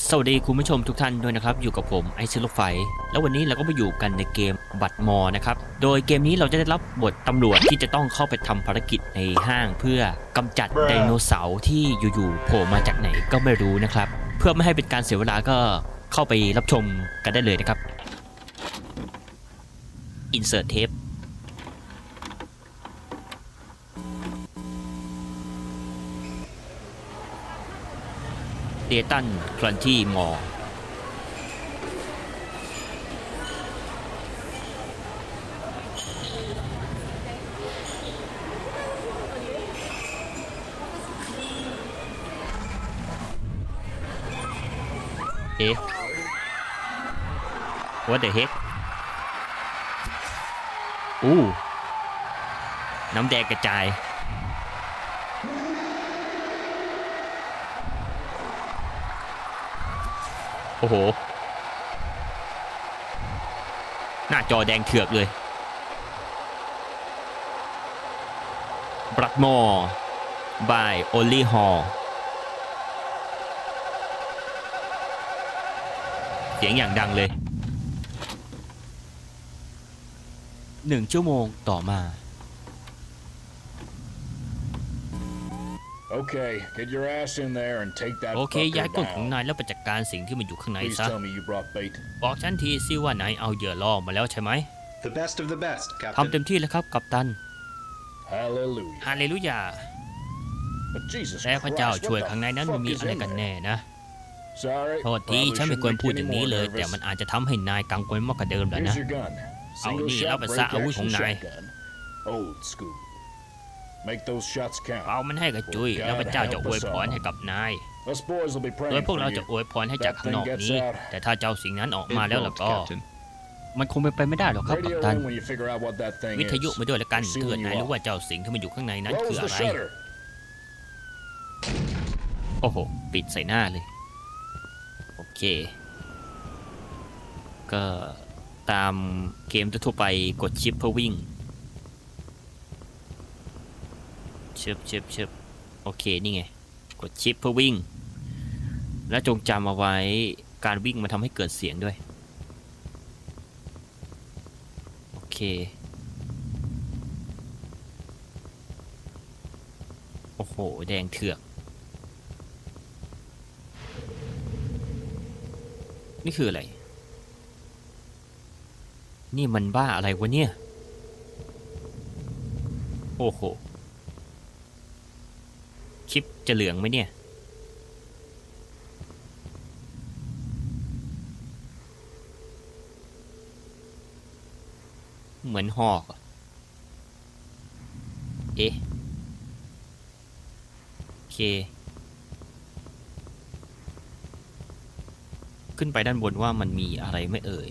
สวัสดีคุณผู้ชมทุกท่านด้วยนะครับ อยู่กับผมไอซ์ลูกไฟ แล้ววันนี้เราก็มาอยู่กันในเกมบัตรมอนะครับ โดยเกมนี้เราจะได้รับบทตำรวจที่จะต้องเข้าไปทำภารกิจในห้างเพื่อกำจัดไดโนเสาร์ที่อยู่ๆโผล่มาจากไหนก็ไม่รู้นะครับ เพื่อไม่ให้เป็นการเสียเวลาก็เข้าไปรับชมกันได้เลยนะครับ Insert tape เดตันคลันที่มอเอ๊ะ what the heck อู้น้ำแดงกระจาย โอ้โห หน้าจอแดงเถือกเลยบรัดมอร์ by Only Hall เสียงอย่างดังเลย หนึ่งชั่วโมงต่อมา Okay, get your ass in there and take that โอเค fucker ย้ายกฎของ down. นายแล้วไปจัดการสิ่งที่มันอยู่ข้างใน Please ซะ tell me you brought bait. บอกฉันทีซิว่านายเอาเหยื่อล่อมาแล้วใช่ไหม The best of the best, ทำเต็ Captain. มที่แล้วครับกัปตัน Hallelujah. ฮาเลลูยา But Jesus แต่พระเจ้า Christ, ช่วย what ข้างใน the นั้นมัน fuck มี is อะไร in กัน there? แน่นะ Sorry. โทษที probably ฉันไม่ shouldn't ควร make พูด you อย่าง any นี้ more เลยแต่ nervous. มันอาจจะทำให้นายกังวลมากกว่าเดิมแล้ว Here's นะ your gun. Oh, Single nee, shot laat me break zeggen, hoe action is het nou? shotgun. Old school. Make those shots count. เอามันให้กับจุ้ยแล้วพระเจ้าจะอวยพรให้กับนาย Us boys will be โดย praying พวก for เราจะ you. อวยพรให้จากข้างนอก That thing นี้ gets out. แต่ถ้าเจ้าสิ่งนั้นออก It มาแล้วล่ะ won't, ก็ Captain. มันคงเป็นไปไม่ได้หรอกครับกัป Radio ตัน in when you figure out what that thing วิทยุ is. มาด้วยละกัน We're เถื่อน sealing นาย you รู้ up. ว่าเจ้าสิ่งที่มันอยู่ข้างในนั้นคือ Close อะ the ไร shutter. โอ้โห ปิดใส่หน้าเลย โอเค ก็ตามเกมทั่วๆไปกดชิปเพื่อวิ่ง ชิบชิบชิบโอเค นี่ไง กดชิปเพื่อวิ่ง และจงจำเอาไว้การวิ่งมันทำให้เกิดเสียงด้วย โอเค โอ้โห แดงเถือก นี่คืออะไร นี่มันบ้าอะไรวะเนี่ย โอ้โห คลิปจะเหลืองไหมเนี่ย เหมือนหอก เอ๊ะโอเค ขึ้นไปด้านบนว่ามันมีอะไรไม่เอ่ย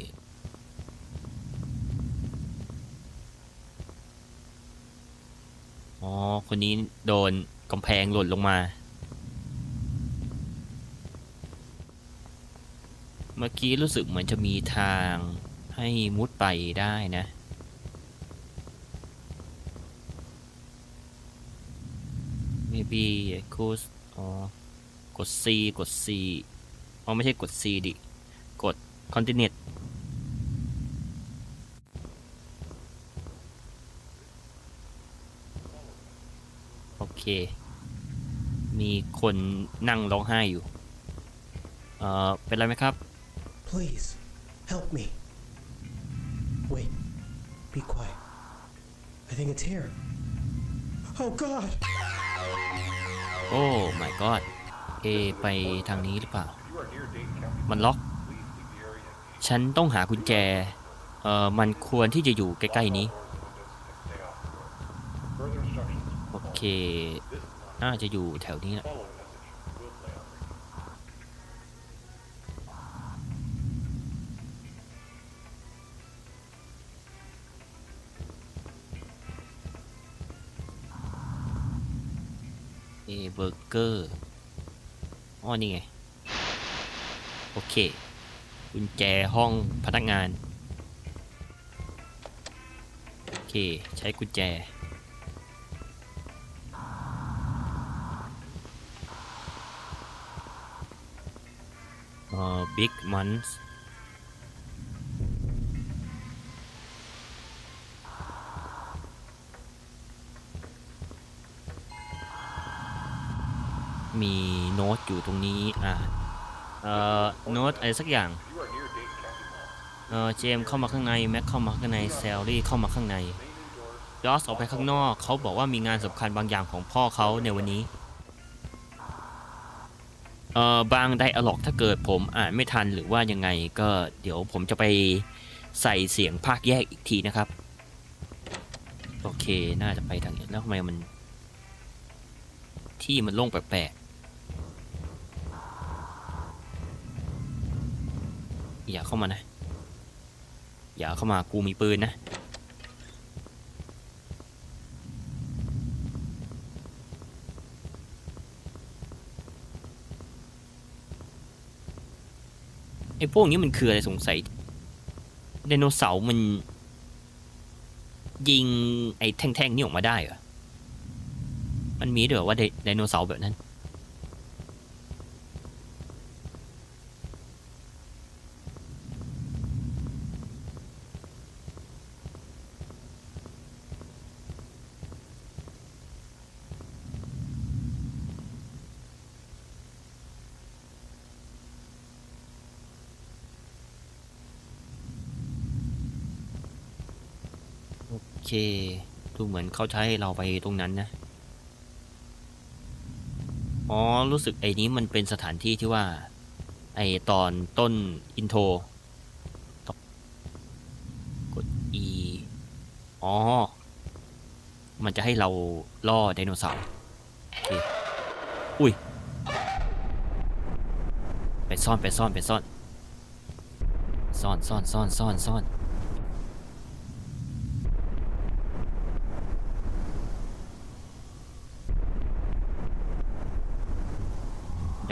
อ๋อ คนนี้โดน กำแพงหล่นลงมา เมื่อกี้รู้สึกเหมือนจะมีทางให้มุดไปได้นะ maybe I could อ๋อกด C กด C อ๋อไม่ใช่กด C ดิ กด continent โอเค มีคนนั่งร้องไห้อยู่ เอ่อ เป็นไรไหมครับ Please, help me. Wait, be quiet. I think it's here. Oh God! โอ้ my god เอไปทางนี้หรือเปล่า มันล็อก ฉันต้องหากุญแจ เอ่อ มันควรที่จะอยู่ใกล้ ๆ นี้ โอเค น่าจะอยู่แถวนี้แหละเอเบอร์เกอร์อ๋อนี่ไง โอเค กุญแจห้องพนักงาน โอเค ใช้กุญแจ big months มีโน้ตอยู่ตรงนี้ อ่าเอ่อโน้ตอะไรสักอย่าง เออเจมเข้ามาข้างใน แม็กเข้ามาข้างในแซลลี่เข้ามาข้างในยอสออกไปข้างนอก เขาบอกว่ามีงานสำคัญบางอย่างของพ่อเขาในวันนี้ เอ่อบางไดอะล็อกถ้าเกิดผมอ่านไม่ทันหรือว่ายังไงก็เดี๋ยวผมจะไปใส่เสียงภาคแยกอีกทีนะครับ โอเคน่าจะไปทางนี้แล้วทำไมมัน ที่มันโล่งแปลกๆอย่าเข้ามานะ อย่าเข้ามากูมีปืนนะ ไอ้พวกนี้มันคืออะไรสงสัยไดโนเสาร์มัน ยิงไอ้แท่งๆนี่ออกมาได้เหรอ มันมีด้วยวว่าไดโนเสาร์แบบนั้น เคดูเหมือนเขาจะให้เราไปตรงนั้นนะ อ๋อ รู้สึกไอ้นี้มันเป็นสถานที่ที่ว่า ไอ้ตอนต้นอินโทรกด E อ๋อ มันจะให้เราล่อไดโนเสาร์อุ้ย ไปซ่อนไปซ่อนไปซ่อน ซ่อนซ่อนซ่อนซ่อนซ่อน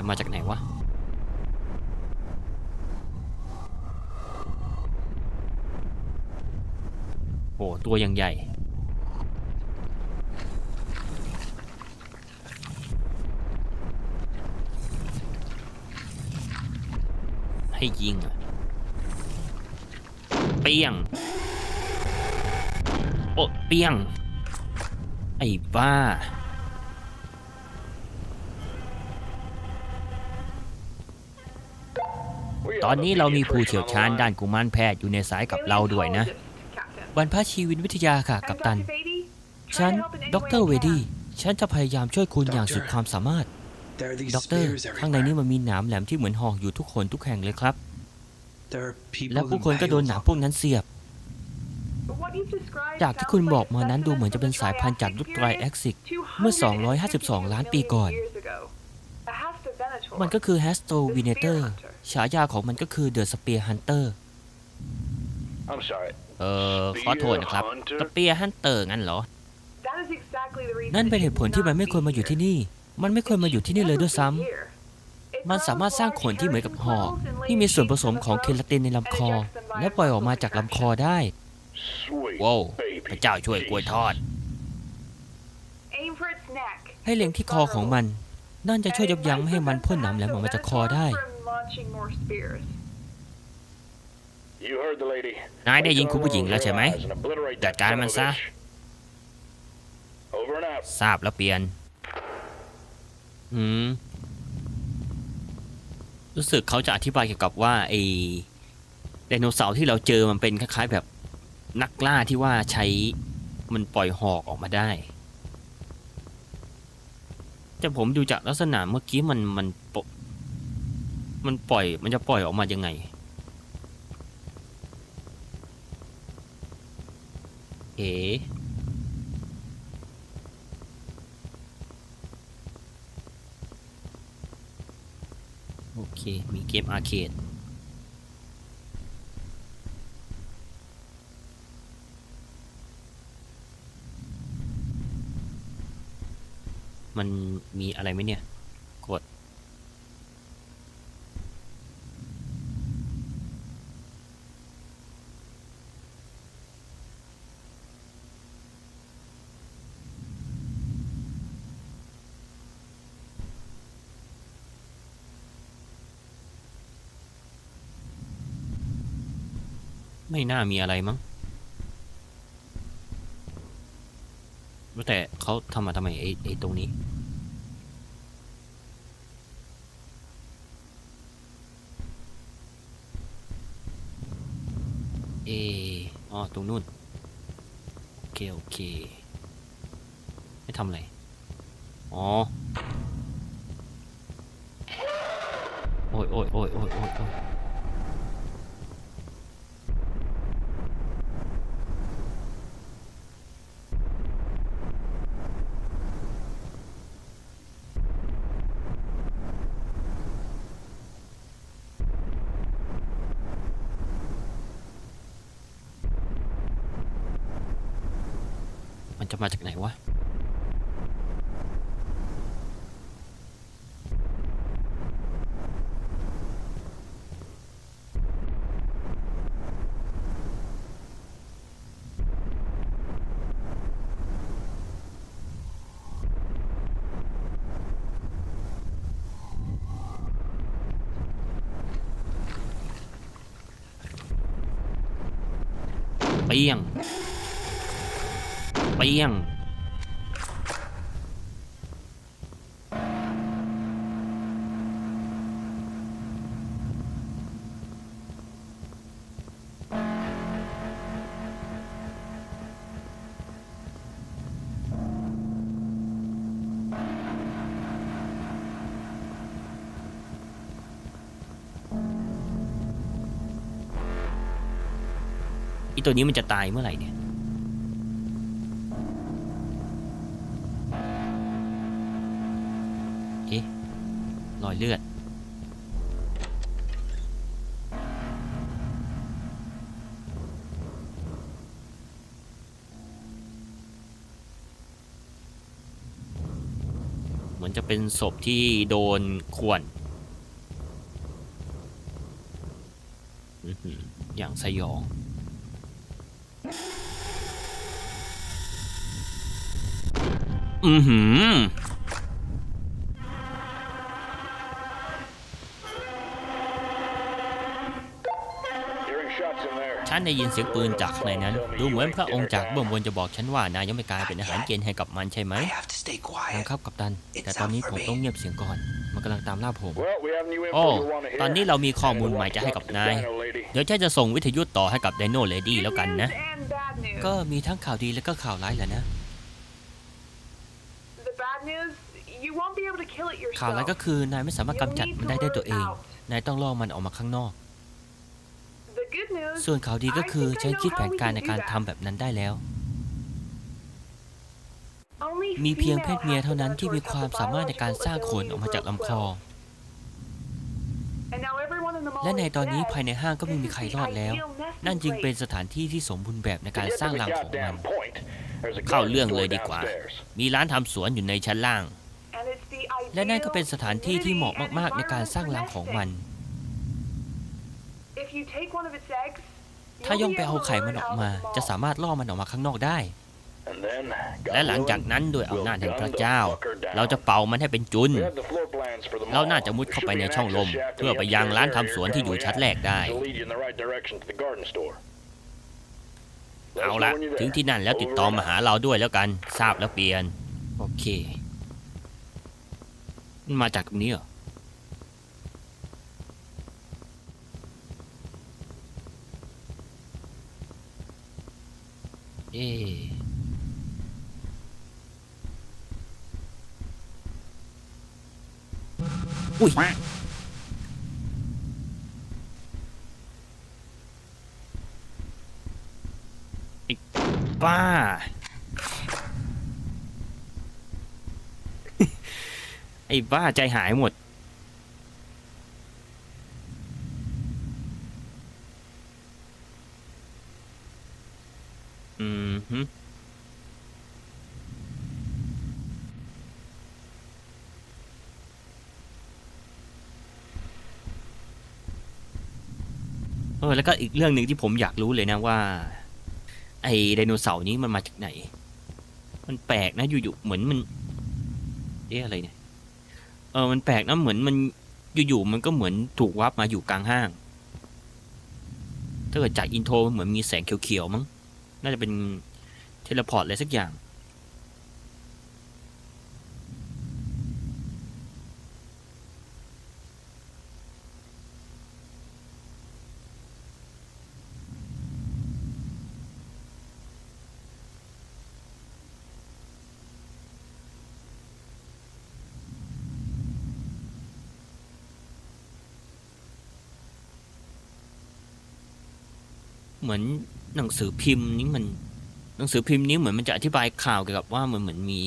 จะมาจากไหนวะโอ้ตัวยังใหญ่ให้ยิงอะเปี้ยง โอ้เปี้ยง ไอ้บ้า ตอนนี้เรามีผู้เชี่ยวชาญด้านกุมารแพทย์อยู่ในสายกับเราด้วยนะบรรพชีวินวิทยาค่ะกัปตัน ฉันดรเวดี้ ฉันจะพยายามช่วยคุณอย่างสุดความสามารถ ด็อกเตอร์ ข้างในนี้มันมีหนามแหลมที่เหมือนหอกอยู่ทุกคนทุกแห่งเลยครับ และผู้คนก็โดนหนามพวกนั้นเสียบ จากที่คุณบอกมานั้นดูเหมือนจะเป็นสายพันธุ์จากยุคไตรแอคซิก เมื่อ 252 ล้านปีก่อน มันก็คือแฮสโตวินเนเตอร์ฉายาของมันก็คือเดอะสเปียร์ฮันเตอร์ I'm sorry. เอ่อขอโทษนะครับ Hunter? สเปียร์ฮันเตอร์งั้นเหรอ นั่นั่นนเป็เป็นนเหเหตุตุผผลลที่ที่มัมันนไม่ไม่คคววรรมามาออยู่ยู่ที่ที่นี่นี่ มันไม่ควรมาอยู่ที่นี่เลยด้วยซ้ำ มันสามารถสร้างขนที่เหมือนกับหอกที่มีส่วนผสมของเคลาตินในลำคอ และปล่อยออกมาจากลำคอได้ Sweet ว้าว baby. พระเจ้าช่วยกล้วยทอด ให้ให้เล็เล็งงที่ที่คคออขขอองงมัมัน นนั่นจะจะช่ช่ววยยยัยับบยั้ยั้งงไม่ให้ให้มัมันนพ่พ่นนหหนานามมแหแหลลมมออออกกมามาจาจากกคคออได้ได้ You heard the lady. นายได้ยินคุณผู้หญิงแล้วใช่ไหม Realize and obliterate จัด that การ son of มัน a ซะ bitch. Over and out. ทราบแล้วเปลี่ยน อืม รู้สึกเขาจะอธิบายเกี่ยวกับว่าไอ้ไดโนเสาร์ที่เราเจอมันเป็นคล้ายๆแบบนักล่าที่ว่าใช้มันปล่อยหอกออกมาได้ แต่ผมดูจากลักษณะเมื่อกี้มันมันปมันปล่อยมันจะปล่อยออกมายังไง เอ๋โอเค มีเกมอาร์เคด มันมีอะไรไหมเนี่ย กด ไม่น่ามีอะไรมั้ง เขาทำมาทำไมไอ้ไอ้ตรงนี้เอออ๋อตรงนู่น โอเค โอเค ไม่ทำอะไร อ๋อ โอ้ยโอ้ยโอ้ยโอ้ยโอ้ย จะมาจากไหนวะเปี้ยง เปี้ยงอีตัวนี้มันจะตายเมื่อไหร่เนี่ย อยเลือด เหมือนจะเป็นศพที่โดนข่วนอื้อหืออย่างสยองอือหือ ฉันได้ยินเสียงปืนจากข้างในนั้น ดูเหมือนพระองค์จากเบื้องบนจะบอกฉันว่านายยังไม่กลายเป็นอาหารเกณฑ์ให้กับมันใช่ไหม I have to stay นะ quiet. ครับกัปตัน แต่ตอนนี้ผมต้องเงียบเสียงก่อน มันกำลังตามล่าผม Well, we have new info โอ้ you'll want to hear. ตอนนี้เรามีข้อมูลใหม่จะให้กับนาย Dino lady. เดี๋ยวฉันจะส่งวิทยุต่อให้กับไดโนเลดี้แล้วกันนะ and bad news. ก็มีทั้งข่าวดีและก็ข่าวร้ายแหละนะ The bad news, you won't be able to kill it ข่าวร้าย yourself. ก็คือนายไม่สามารถกำจัดมันได้ด้วยตัวเอง นายต้องล่อมันออกมาข้างนอก The good news, ส่วนข่าวดีก็คือ I think I ฉัน know คิดแผน how we การ can ใน do การ that. ทำแบบนั้นได้แล้ว only มีเพียง female เพศเมีย have เท่านั้น the ที่มีความสามารถในการสร้างขนออกมาจากลำคอ And now everyone in the mall และใน is ตอนนี้ dead. ภายในห้างก็ไม่มีใครรอดแล้ว This is the ideal นั่นจึง nesting เป็น place. สถานที่ที่สมบูรณ์แบบในการ To get สร้าง to the รังของมัน goddamn point, there's a เข้า garden เรื่อง store เลยดีกว่า downstairs. มีร้านทำสวนอยู่ในชั้นล่าง And it's the และนั่นก็เป็น ideal สถานที่ที่เหมาะ humidity มากๆในการ and สร้างรังของมัน If you take one of its eggs, ถ้า you'll ย่อง be ไปเอา able to ไข่ lure มัน it ออก out มา of the จะ mall. สามารถล่อมันออกมาข้างนอกได้ And then, God และหลังจาก willing, นั้นด้วยอำนาจแห่งพระ we'll gun เจ้า the fucker down. เราจะเป่ามันให้เป็นจุน We have the floor plans for the เรา mall. น่าจะมุดเข้าไปใน There should be ช่องล an ม access shaft in เพื่อ the ไปยัง upstairs ร้าน area ทำสวนที่อยู่ currently ชั้น at. แรกได้ To lead you in the right direction to the garden store. Let เอา us ละ know when you're ถึง there. ที่นั่นแล้วติดต่อ Over and มา out. หาเราด้วยแล้วกัน ทราบแล้วเปลี่ยน โอเค มันมาจากตรงนี้เหรอ เอ๊อุ้ยบ้า ไอ้บ้าใจหายหมด อืมฮึเออ แล้วก็อีกเรื่องหนึ่งที่ผมอยากรู้เลยนะว่า ไอไดโนเสาร์นี้มันมาจากไหน มันแปลกนะอยู่ๆเหมือนมัน เอ๊ะอะไรเนี่ย เออมันแปลกนะเหมือนมันอยู่ๆมันก็เหมือนถูกวับมาอยู่กลางห้าง ถ้าเกิดจากอินโทรมันเหมือนมีแสงเขียวๆมั้ง น่าจะเป็นเทเลพอร์ตอะไรสักอย่าง เหมือนหนังสือพิมพ์นี้มันหนังสือพิมพ์นี้เหมือนมันจะอธิบายข่าวเกี่ยวกับว่ามันเหมือนมี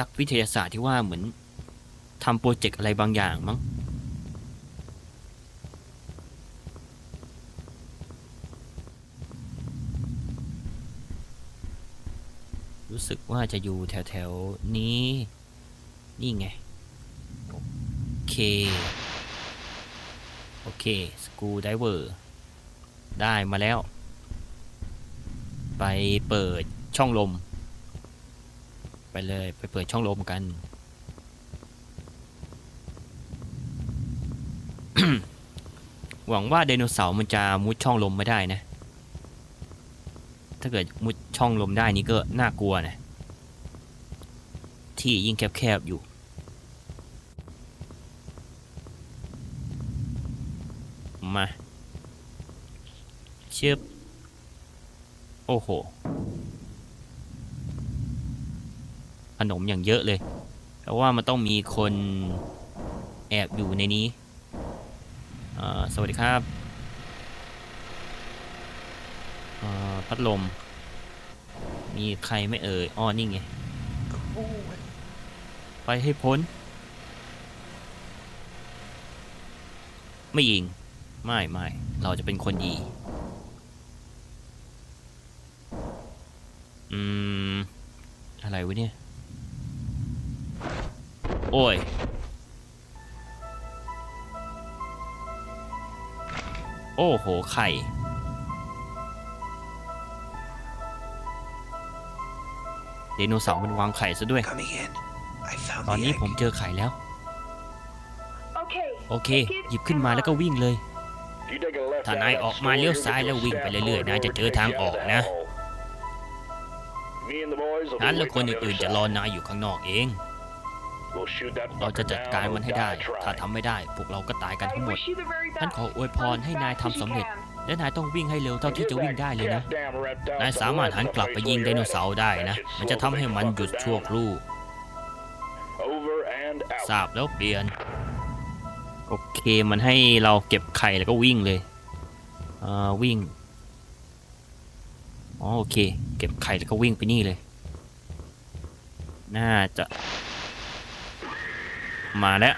นักวิทยาศาสตร์ที่ว่าเหมือนทำโปรเจกต์อะไรบางอย่างมั้งรู้สึกว่าจะอยู่แถวๆนี้ นี่ไง โอเค โอเค สกูไดเวอร์ ได้มาแล้ว ไปเปิดช่องลม ไปเลยไปเปิดช่องลมกัน หวังว่าไดโนเสาร์มันจะมุดช่องลมไม่ได้นะ ถ้าเกิดมุดช่องลมได้นี่ก็น่ากลัวนะ ที่ยิ่งแคบๆอยู่มาเชือบ โอ้โห ขนมอย่างเยอะเลย เพราะว่ามันต้องมีคนแอบอยู่ในนี้ สวัสดีครับ พัดลม มีใครไม่เอ่ย อ้อ นี่ไง ไปให้พ้น ไม่ยิง ไม่ไม่ เราจะเป็นคนดี อืม อะไรวะเนี่ย โอ้ย โอ้โห ไข่ไดโนเสาร์มันวางไข่ซะด้วย Coming in. I found ตอน the นี้ egg. ผมเจอไข่แล้ว Okay. โอเค หยิบขึ้นมาแล้วก็วิ่งเลย ถ้านายออกมาเลี้ยวซ้ายแล้ววิ่งไปเรื่อยๆ นายจะเจอทางออกนะ นั้นแล้วคนอื่นๆจะรอนายอยู่ข้างนอกเอง เราจะจัดการมันให้ได้ ถ้าทำไม่ได้พวกเราก็ตายกันทั้งหมดท่านขออวยพรให้นายทำสำเร็จ และนายต้องวิ่งให้เร็วเท่าที่จะวิ่งได้เลยนะ นายสามารถหันกลับไปยิงไดโนเสาร์ได้นะ มันจะทำให้มันหยุดชั่วครู่ทราบแล้วเปลี่ยน โอเคมันให้เราเก็บไข่แล้วก็วิ่งเลยเอ่อวิ่ง อ๋อโอเค เก็บไข่แล้วก็วิ่งไปนี่เลย น่าจะ มาแล้ว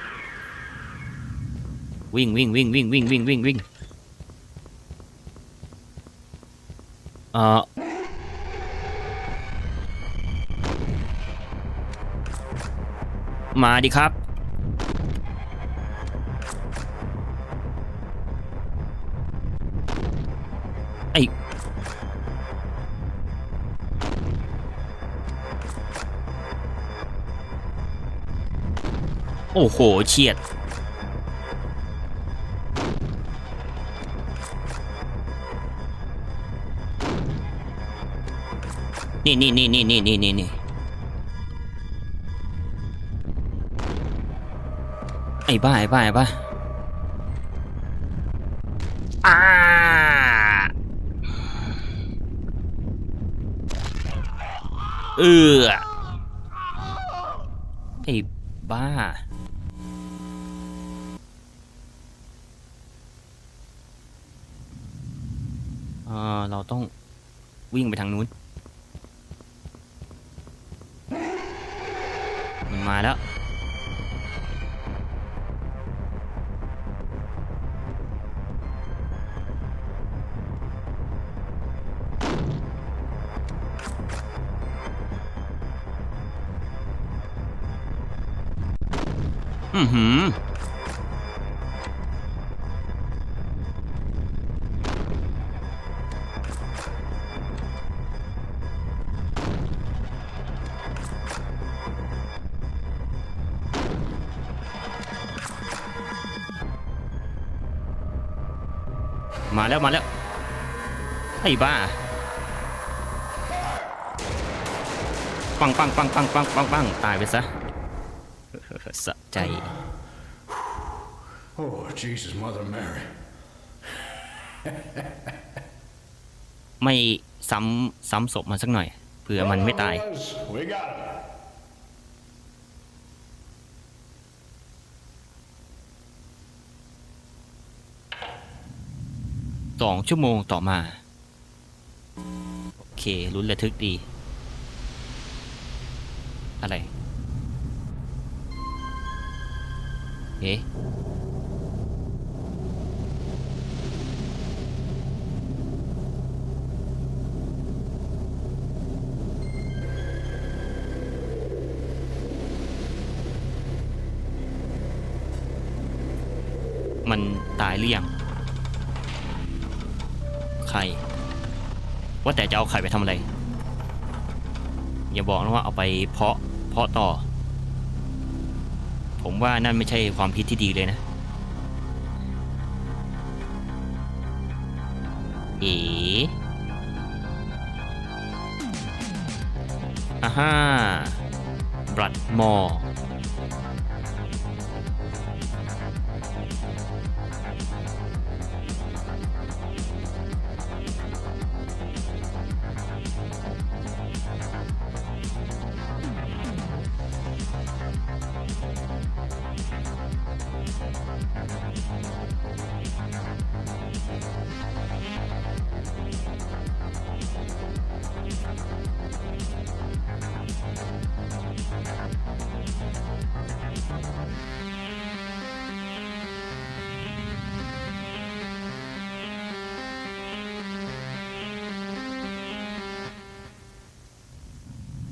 วิ่งวิ่งวิ่งวิ่งวิ่งวิ่งวิ่งวิ่งเอ่อมาดิครับ โอ้โหเฉียด นี่นี่นี่นี่นี่นี่นี่นี่ไอ้บ้าไอ้บ้าไอ้บ้าอ่าเออไอ้บ้า เราต้องวิ่งไปทางนู้น มันมาแล้ว อือหือ แล้วมาแล้วไอ้บ้าปังปังปังปังปังปังปังตายไปซะสะใจ Oh, Jesus, Mother Mary. ไม่ซ้ำซ้ำศพมันสักหน่อยเผื่อมันไม่ตาย สองชั่วโมงต่อมา โอเคลุ้นระทึกดี อะไร เอ๊ะมันตายหรือยัง ไข่ ว่าแต่จะเอาไข่ไปทำอะไร อย่าบอกนะว่าเอาไปเพาะเพาะต่อ ผมว่านั่นไม่ใช่ความคิดที่ดีเลยนะเอ๋อ่าฮ่าบรัดมอ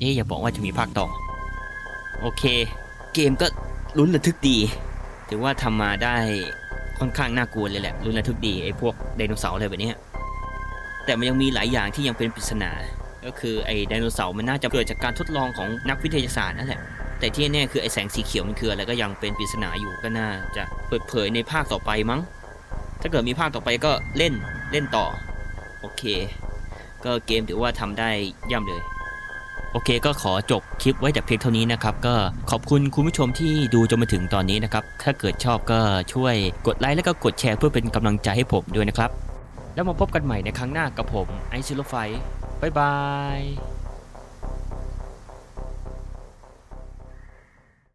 อ๊ะอย่าบอกว่าจะมีภาคต่อ โอเค เกมก็ลุ้นระทึกดี ถือว่าทำมาได้ค่อนข้างน่ากลัวเลยแหละลุ้นระทึกดีไอ้พวกไดโนเสาร์อะไรแบบนี้แต่มันยังมีหลายอย่างที่ยังเป็นปริศนา ก็คือไอ้ไดโนเสาร์มันน่าจะเกิดจากการทดลองของนักวิทยาศาสตร์นั่นแหละแต่ที่แน่คือไอ้แสงสีเขียวมันคืออะไรก็ยังเป็นปริศนาอยู่ก็น่าจะเปิดเผยในภาคต่อไปมั้ง ถ้าเกิดมีภาคต่อไปก็เล่นเล่นต่อ โอเค ก็เกมถือว่าทำได้ย่ำเลย โอเคก็ขอจบคลิปไว้แต่เพียงเท่านี้นะครับ ก็ขอบคุณคุณผู้ชมที่ดูจนมาถึงตอนนี้นะครับ ถ้าเกิดชอบก็ช่วยกดไลค์แล้วก็กดแชร์เพื่อเป็นกำลังใจให้ผมด้วยนะครับ แล้วมาพบกันใหม่ในครั้งหน้ากับผมไอซิลไฟบ๊ายบาย